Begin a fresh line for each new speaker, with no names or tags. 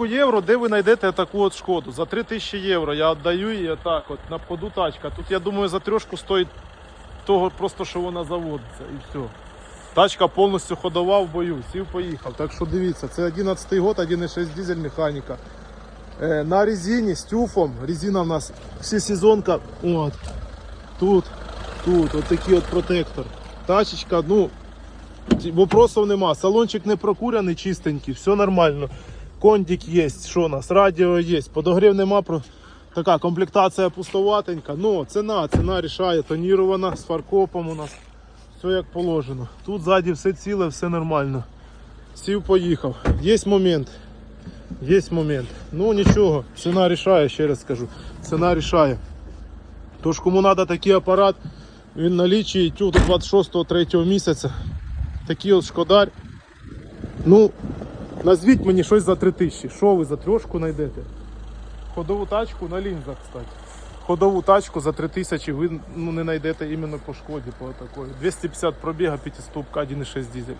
євро, де ви знайдете таку от шкоду? За 3000 євро я віддаю її отак, от на поду тачка. Тут я думаю за трьошку стоїть того просто, що вона заводиться і все. Тачка повністю ходова в бою, сів поїхав. Так що дивіться, це 11 год, 1,6 дизель механіка. Е, на резині з тюфом. Резина в нас всесезонка. От. Тут, тут, от такий от протектор. Тачечка, ну, вопросов нема. Салончик не прокурений, чистенький, все нормально. Кондик є, що у нас, радіо є, подогрів нема. Така комплектація пустоватенька. Ну, ціна, ціна рішає, тонірована з фаркопом у нас. Все як положено. Тут ззаді все ціле, все нормально. Сів, поїхав. Є момент. Є момент. Ну нічого, ціна рішає, ще раз скажу. Ціна рішає. Тож кому треба такий апарат, він налічує тюк до 26-3 місяця. Такий от шкодар. Ну, назвіть мені щось за 3000. Що ви за трьошку знайдете? Ходову тачку на лінзах, кстати. Ходову тачку за 3000 ви ну, не знайдете іменно по шкоді по такої. 250 пробіга, 5 1,6 дизель.